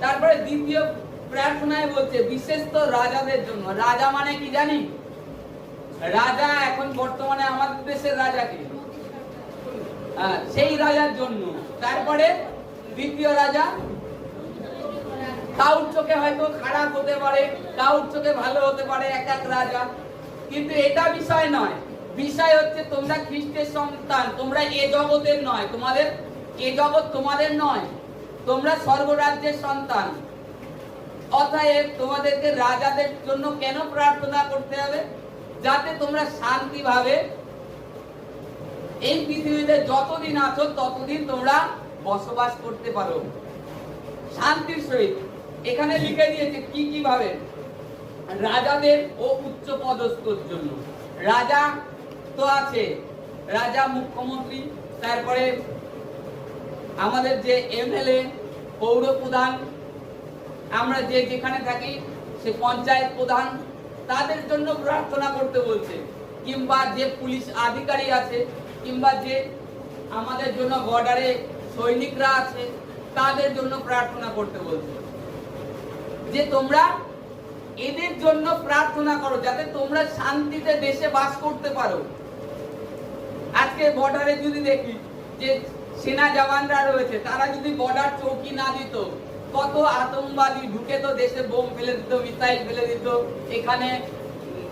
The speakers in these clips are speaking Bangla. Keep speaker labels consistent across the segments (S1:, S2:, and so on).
S1: তারপরে দ্বিতীয় প্রার্থনায় বলছে বিশেষ তো রাজাদের জন্য। রাজা মানে কি জানি? রাজা এখন বর্তমানে আমাদের দেশের রাজাকে। হ্যাঁ, সেই রাজার জন্য। তারপরে দ্বিতীয় রাজা কাউর চোখে হয়তো খারাপ হতে পারে কাউর চোখে ভালো হতে পারে এক এক রাজা। কিন্তু এটা বিষয় নয়। বিষয় হচ্ছে তোমরা খ্রিস্টের সন্তান তোমরা এ জগতের নয়। তোমাদের এ জগৎ তোমাদের নয়। তোমরা স্বর্গরাজ্যের সন্তান। অতএব তোমাদেরকে রাজাদের জন্য কেন প্রার্থনা করতে হবে? যাতে তোমরা শান্তিভাবে এই পৃথিবীতে যতদিন আছো, ততদিন তোমরা বসবাস করতে পারো। শান্তির সহিত। এখানে লিখে দিয়েছে কি কি ভাবে রাজাদের ও উচ্চ পদস্থর জন্য। রাজা তো আছে। রাজা মুখ্যমন্ত্রী, তারপরে আমাদের যে এমএলএ পৌর প্রধান, আমরা যে যেখানে থাকি, সে পঞ্চায়েত প্রধান, তাদের জন্য প্রার্থনা করতে বলছে। কিংবা যে পুলিশ আধিকারিক আছে, কিংবা যে আমাদের জন্য বর্ডারে সৈনিকরা আছে, তাদের জন্য প্রার্থনা করতে বলছে। যে তোমরা এদের জন্য প্রার্থনা করো, যাতে তোমরা শান্তিতে দেশে বাস করতে পারো। আজকে বর্ডারে যদি দেখি যে সেনা জওয়ানরা রয়েছে, তারা যদি বর্ডার চৌকি না দিত, কত আতঙ্কবাদী ঢুকে তো দেশে বোম ফেলে দিত মিসাইল ফেলে দিত, এখানে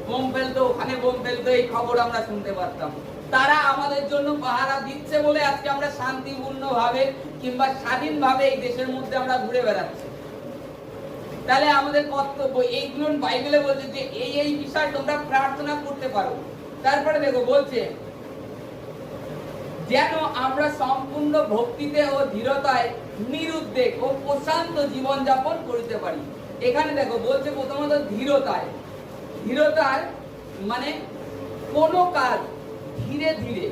S1: বোম ফেলতো, ওখানে বোম ফেলতো, এই খবর আমরা শুনতে পারতাম। তারা আমাদের জন্য পাহারা দিচ্ছে বলে আজকে আমরা শান্তিপূর্ণ ভাবে কিংবা স্বাধীনভাবে এই দেশের মধ্যে আমরা ঘুরে বেড়াচ্ছি। তাহলে আমাদের কর্তব্য এইগুলো বাইবেলে বলছে যে এই এই বিষয় তোমরা প্রার্থনা করতে পারো। তারপরে দেখো, বলছে যেন আমরা সম্পূর্ণ ভক্তিতে ও ধীরতায় নিরুদ্বেগ ও প্রশান্ত জীবনযাপন করিতে পারি। এখানে দেখো, বলছে প্রথমত ধীরতায়। ধীরতার মানে কোনো কাজ ধীরে ধীরে